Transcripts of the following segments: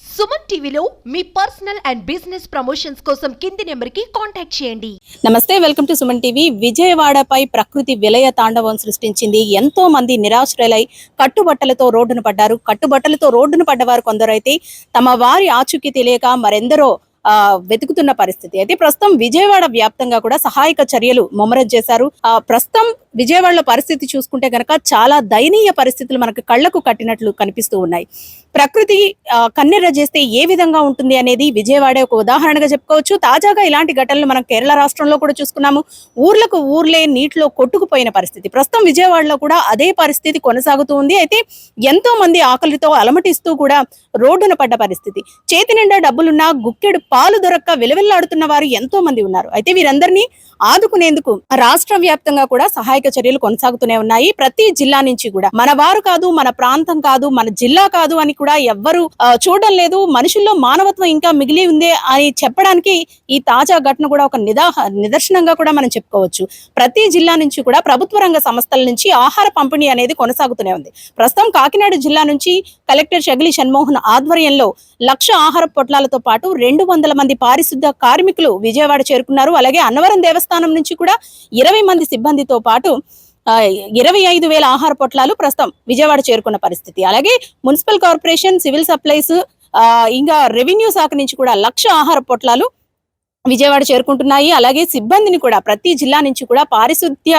సుమన్ టీవీలో మీ personal and business promotions కోసం కింది నెంబర్కి కాంటాక్ట్ చేయండి. నమస్తే వెల్కమ్ టు సుమన్ టీవీ. విజయవాడపై ప్రకృతి విలయ తాండవం సృష్టించింది. ఎంతో మంది నిరాశ్రయులై కట్టుబట్టలతో రోడ్డున పడ్డారు. కట్టుబట్టలతో రోడ్డున పడ్డవారు కొందరైతే తమ వారి ఆచూకీ తెలియక మరెందరో ఆ వెతుకుతున్న పరిస్థితి. అయితే ప్రస్తుతం విజయవాడ వ్యాప్తంగా కూడా సహాయక చర్యలు ముమ్మరం చేశారు. ఆ ప్రస్తుతం విజయవాడలో పరిస్థితి చూసుకుంటే గనక చాలా దయనీయ పరిస్థితులు మనకు కళ్ళకు కట్టినట్లు కనిపిస్తూ ఉన్నాయి. ప్రకృతి కన్నెర్ర చేస్తే ఏ విధంగా ఉంటుంది అనేది విజయవాడే ఒక ఉదాహరణగా చెప్పుకోవచ్చు. తాజాగా ఇలాంటి ఘటనలు మనం కేరళ రాష్ట్రంలో కూడా చూసుకున్నాము. ఊర్లకు ఊర్లే నీటిలో కొట్టుకుపోయిన పరిస్థితి. ప్రస్తుతం విజయవాడలో కూడా అదే పరిస్థితి కొనసాగుతూ ఉంది. అయితే ఎంతో మంది ఆకలితో అలమటిస్తూ కూడా రోడ్డున పడ్డ పరిస్థితి. చేతి నిండా డబ్బులున్నా గుక్కెడు పాలు దొరక్క విలవిల్లాడుతున్న వారు ఎంతో మంది ఉన్నారు. అయితే వీరందరినీ ఆదుకునేందుకు రాష్ట్ర వ్యాప్తంగా కూడా సహాయక చర్యలు కొనసాగుతూనే ఉన్నాయి. ప్రతి జిల్లా నుంచి కూడా మన వారు కాదు మన ప్రాంతం కాదు మన జిల్లా కాదు అని కూడా ఎవ్వరు చూడడం లేదు. మనుషుల్లో మానవత్వం ఇంకా మిగిలి ఉందే అని చెప్పడానికి ఈ తాజా ఘటన కూడా ఒక నిదాహ నిదర్శనంగా కూడా మనం చెప్పుకోవచ్చు. ప్రతి జిల్లా నుంచి కూడా ప్రభుత్వ రంగ సంస్థల నుంచి ఆహార పంపిణీ అనేది కొనసాగుతూనే ఉంది. ప్రస్తుతం కాకినాడ జిల్లా నుంచి కలెక్టర్ షగిలి షణ్మోహన్ ఆధ్వర్యంలో లక్ష ఆహార పొట్లాలతో పాటు రెండు వందల మంది పారిశుద్ధ కార్మికులు విజయవాడ చేరుకున్నారు. అలాగే అన్నవరం దేవస్థానం నుంచి కూడా ఇరవై మంది సిబ్బందితో పాటు ఇరవై ఐదు వేల ఆహార పొట్లాలు ప్రస్తుతం విజయవాడ చేరుకున్న పరిస్థితి. అలాగే మున్సిపల్ కార్పొరేషన్ సివిల్ సప్లైస్ ఆ, ఇంకా రెవెన్యూ శాఖ నుంచి కూడా లక్ష ఆహార పొట్లాలు విజయవాడ చేరుకుంటున్నాయి. అలాగే సిబ్బందిని కూడా ప్రతి జిల్లా నుంచి కూడా పారిశుద్ధ్య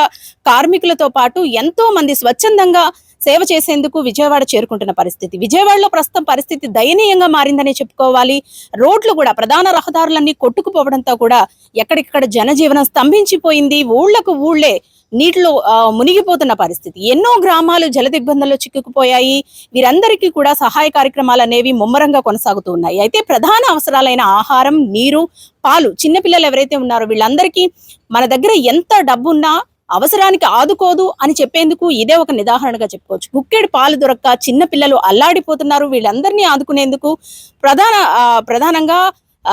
కార్మికులతో పాటు ఎంతో మంది స్వచ్ఛందంగా సేవ చేసేందుకు విజయవాడ చేరుకుంటున్న పరిస్థితి. విజయవాడలో ప్రస్తుతం పరిస్థితి దయనీయంగా మారిందనే చెప్పుకోవాలి. రోడ్లు కూడా ప్రధాన రహదారులన్నీ కొట్టుకుపోవడంతో కూడా ఎక్కడిక్కడ జనజీవనం స్తంభించిపోయింది. ఊళ్ళకు ఊళ్ళే నీటిలో మునిగిపోతున్న పరిస్థితి. ఎన్నో గ్రామాలు జల దిగ్బంధంలో చిక్కుకుపోయాయి. వీరందరికీ కూడా సహాయ కార్యక్రమాలు అనేవి ముమ్మరంగా కొనసాగుతూ ఉన్నాయి. అయితే ప్రధాన అవసరాలైన ఆహారం నీరు పాలు చిన్నపిల్లలు ఎవరైతే ఉన్నారో వీళ్ళందరికీ మన దగ్గర ఎంత డబ్బున్నా అవసరానికి ఆదుకోదు అని చెప్పేందుకు ఇదే ఒక నిదాహరణగా చెప్పుకోవచ్చు. గుక్కెడు పాలు దొరక్క చిన్నపిల్లలు అల్లాడిపోతున్నారు. వీళ్ళందరినీ ఆదుకునేందుకు ప్రధాన ప్రధానంగా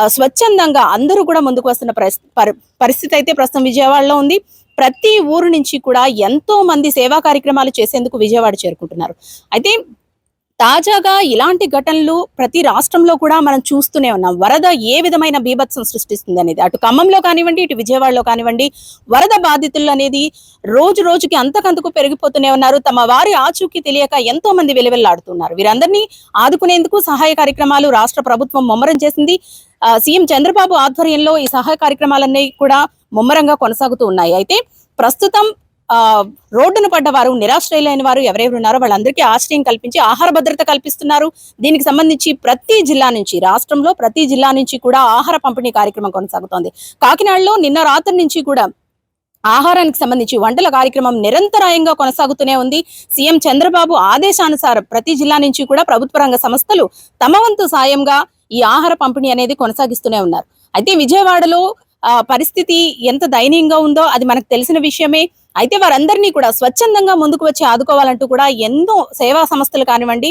స్వచ్ఛందంగా అందరూ కూడా ముందుకు వస్తున్న పరి- పరిస్థితి అయితే ప్రస్తుతం విజయవాడలో ఉంది. ప్రతి ఊరు నుంచి కూడా ఎంతో మంది సేవా కార్యక్రమాలు చేసేందుకు విజయవాడ చేరుకుంటున్నారు. అయితే తాజాగా ఇలాంటి ఘటనలు ప్రతి రాష్ట్రంలో కూడా మనం చూస్తూనే ఉన్నాం. వరద ఏ విధమైన బీభత్సం సృష్టిస్తుంది అనేది అటు ఖమ్మంలో కానివ్వండి ఇటు విజయవాడలో కానివ్వండి వరద బాధితులు అనేది రోజు రోజుకి అంతకంతకు పెరిగిపోతూనే ఉన్నారు. తమ వారి ఆచూకీ తెలియక ఎంతో మంది వెలువెల్లాడుతున్నారు. వీరందరినీ ఆదుకునేందుకు సహాయ కార్యక్రమాలు రాష్ట్ర ప్రభుత్వం ముమ్మరం చేసింది. సీఎం చంద్రబాబు ఆధ్వర్యంలో ఈ సహాయ కార్యక్రమాలన్నీ కూడా ముమ్మరంగా కొనసాగుతూ ఉన్నాయి. అయితే ప్రస్తుతం రోడ్డున పడ్డవారు నిరాశ్రయులైన వారు ఎవరెవరు ఉన్నారో వాళ్ళందరికీ ఆశ్రయం కల్పించి ఆహార భద్రత కల్పిస్తున్నారు. దీనికి సంబంధించి ప్రతి జిల్లా నుంచి రాష్ట్రంలో ప్రతి జిల్లా నుంచి కూడా ఆహార పంపిణీ కార్యక్రమం కొనసాగుతోంది. కాకినాడలో నిన్న రాత్రి నుంచి కూడా ఆహారానికి సంబంధించి వంటల కార్యక్రమం నిరంతరాయంగా కొనసాగుతూనే ఉంది. సీఎం చంద్రబాబు ఆదేశానుసారం ప్రతి జిల్లా నుంచి కూడా ప్రభుత్వ రంగ సంస్థలు తమ వంతు సాయంగా ఈ ఆహార పంపిణీ అనేది కొనసాగిస్తూనే ఉన్నారు. అయితే విజయవాడలో పరిస్థితి ఎంత దయనీయంగా ఉందో అది మనకు తెలిసిన విషయమే. అయితే వారందరినీ కూడా స్వచ్ఛందంగా ముందుకు వచ్చి ఆదుకోవాలంటూ కూడా ఎన్నో సేవా సంస్థలు కానివ్వండి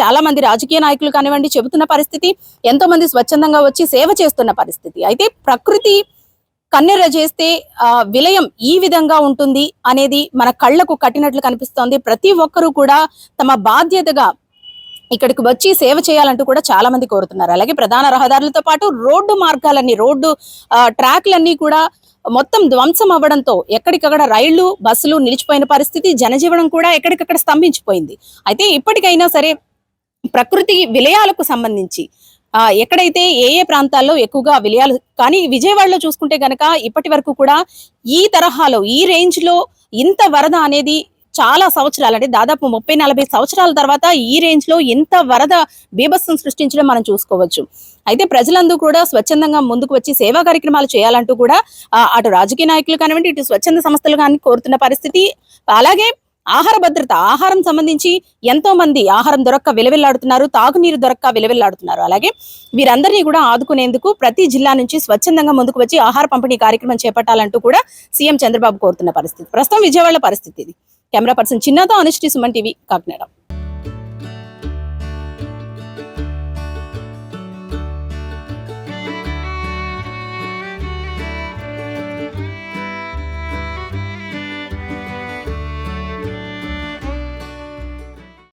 చాలా మంది రాజకీయ నాయకులు కానివ్వండి చెబుతున్న పరిస్థితి ఎంతో మంది స్వచ్ఛందంగా వచ్చి సేవ చేస్తున్న పరిస్థితి. అయితే ప్రకృతి కన్నెర చేస్తే విలయం ఈ విధంగా ఉంటుంది అనేది మన కళ్ళకు కట్టినట్లు కనిపిస్తోంది. ప్రతి ఒక్కరూ కూడా తమ బాధ్యతగా ఇక్కడికి వచ్చి సేవ చేయాలంటూ కూడా చాలా మంది కోరుతున్నారు. అలాగే ప్రధాన రహదారులతో పాటు రోడ్డు మార్గాలన్నీ రోడ్డు ట్రాక్లన్నీ కూడా మొత్తం ధ్వంసం అవ్వడంతో ఎక్కడికక్కడ రైళ్ళు బస్సులు నిలిచిపోయిన పరిస్థితి జనజీవనం కూడా ఎక్కడికక్కడ స్తంభించిపోయింది. అయితే ఇప్పటికైనా సరే ప్రకృతి విలయాలకు సంబంధించి ఆ, ఎక్కడైతే ఏ ఏ ప్రాంతాల్లో ఎక్కువగా విలయాలు కానీ విజయవాడలో చూసుకుంటే గనక ఇప్పటి వరకు కూడా ఈ తరహాలో ఈ రేంజ్లో ఇంత వరద అనేది చాలా సంవత్సరాలు అంటే దాదాపు ముప్పై నలభై సంవత్సరాల తర్వాత ఈ రేంజ్లో ఇంత వరద బీభత్సం సృష్టించడం మనం చూసుకోవచ్చు. అయితే ప్రజలందరూ కూడా స్వచ్ఛందంగా ముందుకు వచ్చి సేవా కార్యక్రమాలు చేయాలంటూ కూడా అటు రాజకీయ నాయకులు కానివ్వండి ఇటు స్వచ్ఛంద సంస్థలు కానీ కోరుతున్న పరిస్థితి. అలాగే ఆహార భద్రత ఆహారం సంబంధించి ఎంతో మంది ఆహారం దొరక్క విలవిల్లాడుతున్నారు తాగునీరు దొరక్క విలవిల్లాడుతున్నారు. అలాగే వీరందరినీ కూడా ఆదుకునేందుకు ప్రతి జిల్లా నుంచి స్వచ్ఛందంగా ముందుకు వచ్చి ఆహార పంపిణీ కార్యక్రమం చేపట్టాలంటూ కూడా సీఎం చంద్రబాబు కోరుతున్న పరిస్థితి. ప్రస్తుతం విజయవాడ పరిస్థితి ఇది. కెమెరా పర్సన్ చిన్నతో అనుష్టి సుమన్ టీవీ కాకినాడ.